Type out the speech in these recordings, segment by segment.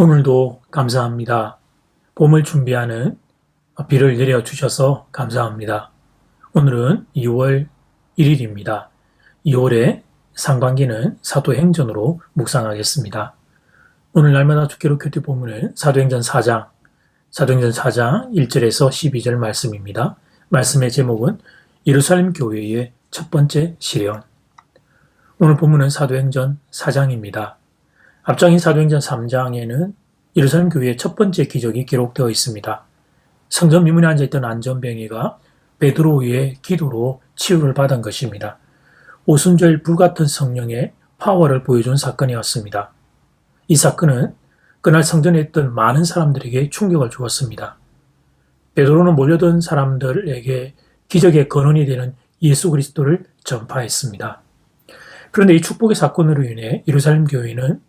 오늘도 감사합니다. 봄을 준비하는 비를 내려주셔서 감사합니다. 오늘은 2월 1일입니다. 2월의 상반기는 사도행전으로 묵상하겠습니다. 오늘 날마다 주기로 큐티 본문은 사도행전 4장, 사도행전 4장 1절에서 12절 말씀입니다. 말씀의 제목은 예루살렘 교회의 첫 번째 시련. 오늘 본문은 사도행전 4장입니다. 앞장인 사도행전 3장에는 예루살렘 교회의 첫 번째 기적이 기록되어 있습니다. 성전 미문에 앉아있던 안전병이가 베드로의 기도로 치유를 받은 것입니다. 오순절 불같은 성령의 파워를 보여준 사건이었습니다. 이 사건은 그날 성전에 있던 많은 사람들에게 충격을 주었습니다. 베드로는 몰려든 사람들에게 기적의 근원이 되는 예수 그리스도를 전파했습니다. 그런데 이 축복의 사건으로 인해 예루살렘 교회는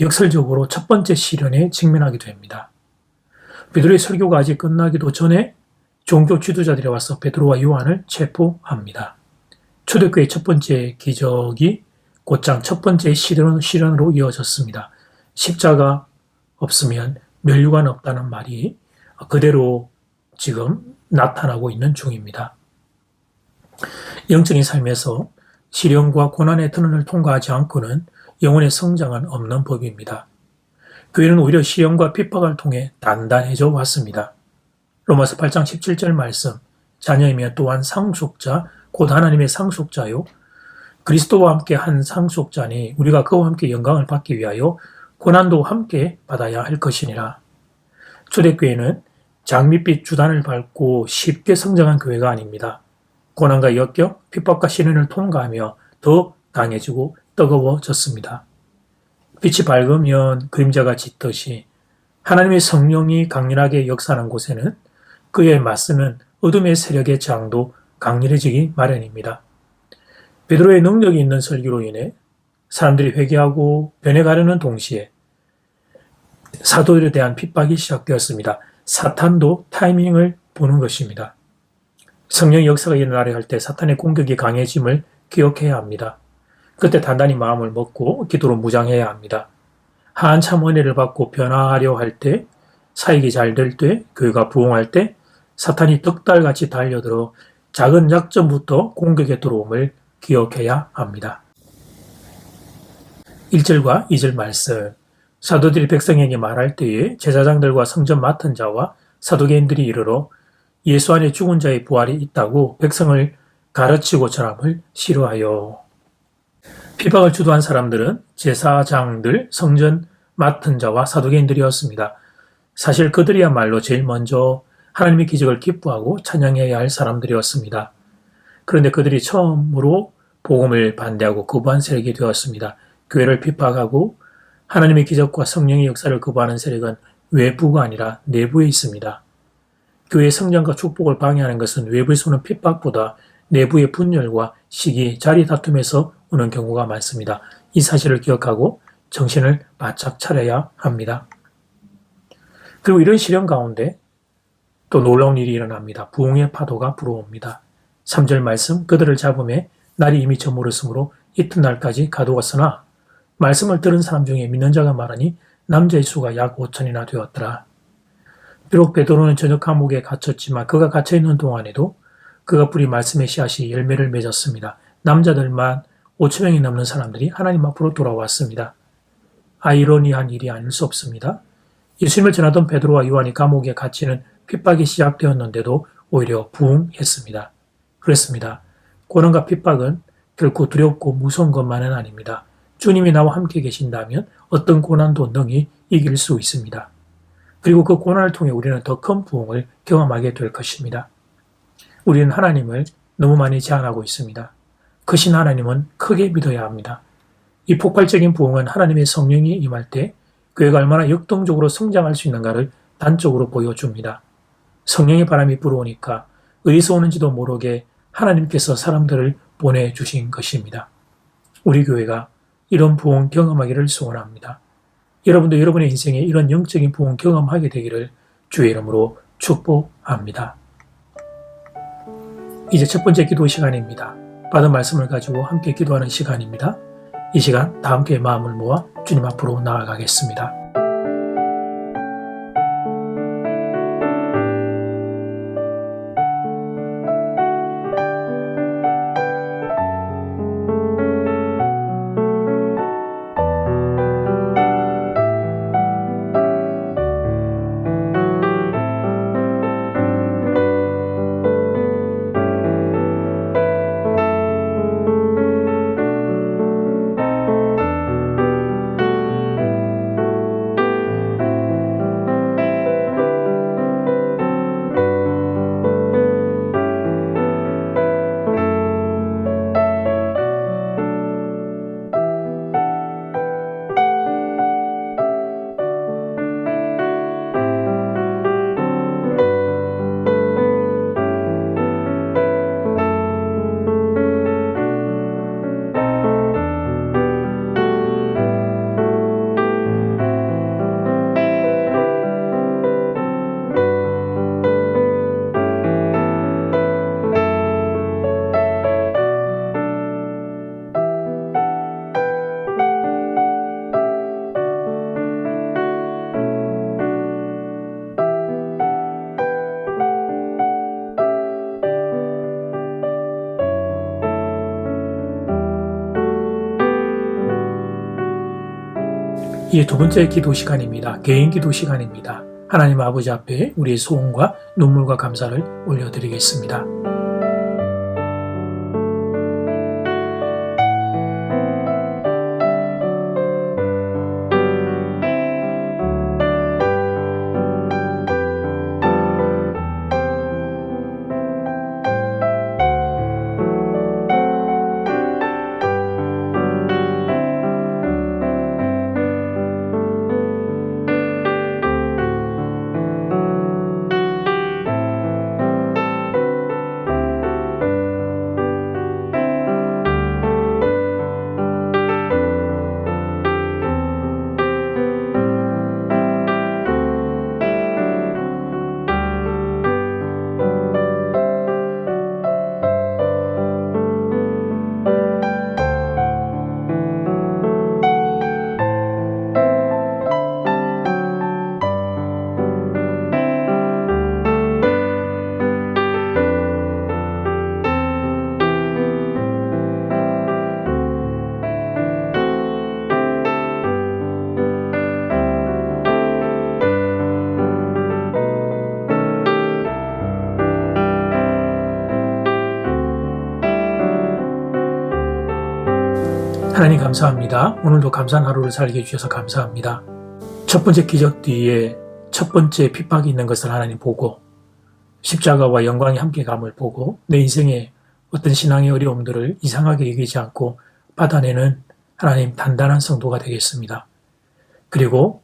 역설적으로 첫 번째 시련에 직면하게 됩니다. 베드로의 설교가 아직 끝나기도 전에 종교 지도자들이 와서 베드로와 요한을 체포합니다. 초대교회의 첫 번째 기적이 곧장 첫 번째 시련, 시련으로 이어졌습니다. 십자가 없으면 멸류관 없다는 말이 그대로 지금 나타나고 있는 중입니다. 영적인 삶에서 시련과 고난의 터널을 통과하지 않고는 영혼의 성장은 없는 법입니다. 교회는 오히려 시험과 핍박을 통해 단단해져 왔습니다. 로마서 8장 17절 말씀 자녀이면 또한 상속자 곧 하나님의 상속자요 그리스도와 함께 한 상속자니 우리가 그와 함께 영광을 받기 위하여 고난도 함께 받아야 할 것이니라. 초대교회는 장밋빛 주단을 밟고 쉽게 성장한 교회가 아닙니다. 고난과 역경, 핍박과 시련을 통과하며 더 강해지고 뜨거워졌습니다. 빛이 밝으면 그림자가 짙듯이 하나님의 성령이 강렬하게 역사하는 곳에는 그에 맞서는 어둠의 세력의 장도 강렬해지기 마련입니다. 베드로의 능력이 있는 설교로 인해 사람들이 회개하고 변해가려는 동시에 사도들에 대한 핍박이 시작되었습니다. 사탄도 타이밍을 보는 것입니다. 성령 역사가 일어나려 할 때 사탄의 공격이 강해짐을 기억해야 합니다. 그때 단단히 마음을 먹고 기도로 무장해야 합니다. 한참 은혜를 받고 변화하려 할 때, 사역이 잘 될 때, 교회가 부흥할 때, 사탄이 덕달같이 달려들어 작은 약점부터 공격에 들어옴을 기억해야 합니다. 1절과 2절 말씀. 사도들이 백성에게 말할 때에 제사장들과 성전 맡은 자와 사도개인들이 이르러 예수 안에 죽은 자의 부활이 있다고 백성을 가르치고 전함을 싫어하여 핍박을 주도한 사람들은 제사장들, 성전 맡은 자와 사도개인들이었습니다. 사실 그들이야말로 제일 먼저 하나님의 기적을 기뻐하고 찬양해야 할 사람들이었습니다. 그런데 그들이 처음으로 복음을 반대하고 거부한 세력이 되었습니다. 교회를 핍박하고 하나님의 기적과 성령의 역사를 거부하는 세력은 외부가 아니라 내부에 있습니다. 교회의 성장과 축복을 방해하는 것은 외부에서 오는 핍박보다 내부의 분열과 시기, 자리 다툼에서 오는 경우가 많습니다. 이 사실을 기억하고 정신을 바짝 차려야 합니다. 그리고 이런 시련 가운데 또 놀라운 일이 일어납니다. 부흥의 파도가 불어옵니다. 3절 말씀 그들을 잡음에 날이 이미 저물었으므로 이튿날까지 가두었으나 말씀을 들은 사람 중에 믿는 자가 많으니 남자의 수가 약 5천이나 되었더라. 비록 베드로는 저녁 감옥에 갇혔지만 그가 갇혀 있는 동안에도 그가 뿌리 말씀의 씨앗이 열매를 맺었습니다. 남자들만 5천 명이 넘는 사람들이 하나님 앞으로 돌아왔습니다. 아이러니한 일이 아닐 수 없습니다. 예수님을 전하던 베드로와 요한이 감옥에 갇히는 핍박이 시작되었는데도 오히려 부흥했습니다. 그랬습니다. 고난과 핍박은 결코 두렵고 무서운 것만은 아닙니다. 주님이 나와 함께 계신다면 어떤 고난도 능히 이길 수 있습니다. 그리고 그 고난을 통해 우리는 더 큰 부흥을 경험하게 될 것입니다. 우리는 하나님을 너무 많이 제한하고 있습니다. 크신 하나님은 크게 믿어야 합니다. 이 폭발적인 부흥은 하나님의 성령이 임할 때 교회가 얼마나 역동적으로 성장할 수 있는가를 단적으로 보여줍니다. 성령의 바람이 불어오니까 어디서 오는지도 모르게 하나님께서 사람들을 보내주신 것입니다. 우리 교회가 이런 부흥 경험하기를 소원합니다. 여러분도 여러분의 인생에 이런 영적인 부흥 경험하게 되기를 주의 이름으로 축복합니다. 이제 첫 번째 기도 시간입니다. 받은 말씀을 가지고 함께 기도하는 시간입니다. 이 시간 다 함께 마음을 모아 주님 앞으로 나아가겠습니다. 이제 두 번째 기도 시간입니다. 개인 기도 시간입니다. 하나님 아버지 앞에 우리의 소원과 눈물과 감사를 올려드리겠습니다. 하나님 감사합니다. 오늘도 감사한 하루를 살게 해주셔서 감사합니다. 첫 번째 기적 뒤에 첫 번째 핍박이 있는 것을 하나님 보고 십자가와 영광이 함께 감을 보고 내 인생의 어떤 신앙의 어려움들을 이상하게 여기지 않고 받아내는 하나님 단단한 성도가 되겠습니다. 그리고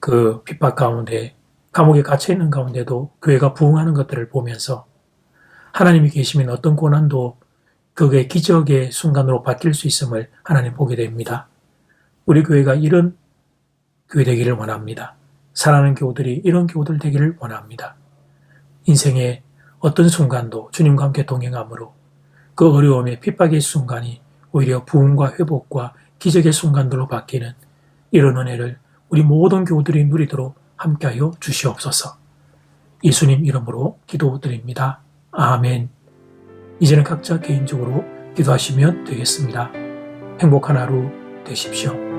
그 핍박 가운데 감옥에 갇혀 있는 가운데도 교회가 부흥하는 것들을 보면서 하나님이 계시면 어떤 고난도 그게 기적의 순간으로 바뀔 수 있음을 하나님 보게 됩니다. 우리 교회가 이런 교회 되기를 원합니다. 사랑하는 교우들이 이런 교우들 되기를 원합니다. 인생의 어떤 순간도 주님과 함께 동행함으로 그 어려움의 핍박의 순간이 오히려 부흥과 회복과 기적의 순간들로 바뀌는 이런 은혜를 우리 모든 교우들이 누리도록 함께하여 주시옵소서. 예수님 이름으로 기도드립니다. 아멘. 이제는 각자 개인적으로 기도하시면 되겠습니다. 행복한 하루 되십시오.